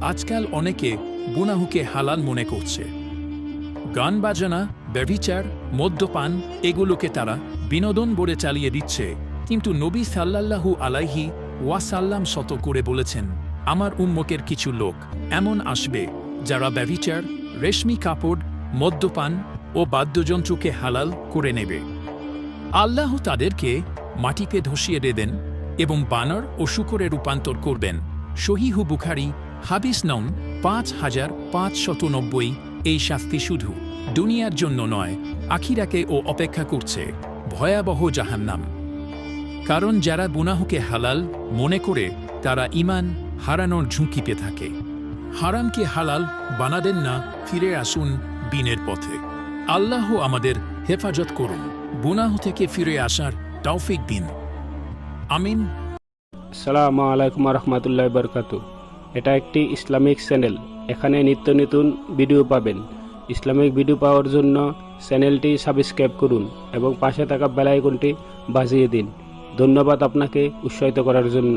আজকাল অনেকে গুনাহুকে হালাল মনে করছে। গান বাজনা, ব্যভিচার, মদ্যপান, এগুলোকে তারা বিনোদন বলে চালিয়ে দিচ্ছে। কিন্তু নবী সাল্লাল্লাহু আলাইহি ওয়াসাল্লাম শত করে বলেছেন, আমার উম্মকের কিছু লোক এমন আসবে যারা ব্যভিচার, রেশমি কাপড়, মদ্যপান ও বাদ্যযন্ত্রকে হালাল করে নেবে। আল্লাহ তাদেরকে মাটিতে ধসিয়ে দেবেন এবং বানর ও শুকরে রূপান্তর করবেন। সহিহু বুখারি হাবিস নং পাঁচ হাজার পাঁচশত নব্বই, এই শাস্তি শুধু দুনিয়ার জন্য নয়, আখিরাকে ও অপেক্ষা করছে ভয়াবহ জাহান্নাম। কারণ যারা গুনাহকে হালাল মনে করে, তারা ইমান হারানোর ঝুঁকি ঝুঁকিতে থাকে। হারামকে হালাল বানাদেন না, ফিরে আসুন বিনের পথে। আল্লাহ আমাদের হেফাজত করুন, গুনাহ থেকে ফিরে আসার তৌফিক দিন। আমিন। আসসালামু আলাইকুম রহমতুল্লাহ বরকাতু এটা একটি ইসলামিক চ্যানেল। এখানে নিত্য নতুন ভিডিও পাবেন। ইসলামিক ভিডিও পাওয়ার জন্য চ্যানেলটি সাবস্ক্রাইব করুন এবং পাশে থাকা বেলাইকনটি বাজিয়ে দিন। ধন্যবাদ আপনাকে উৎসাহিত করার জন্য।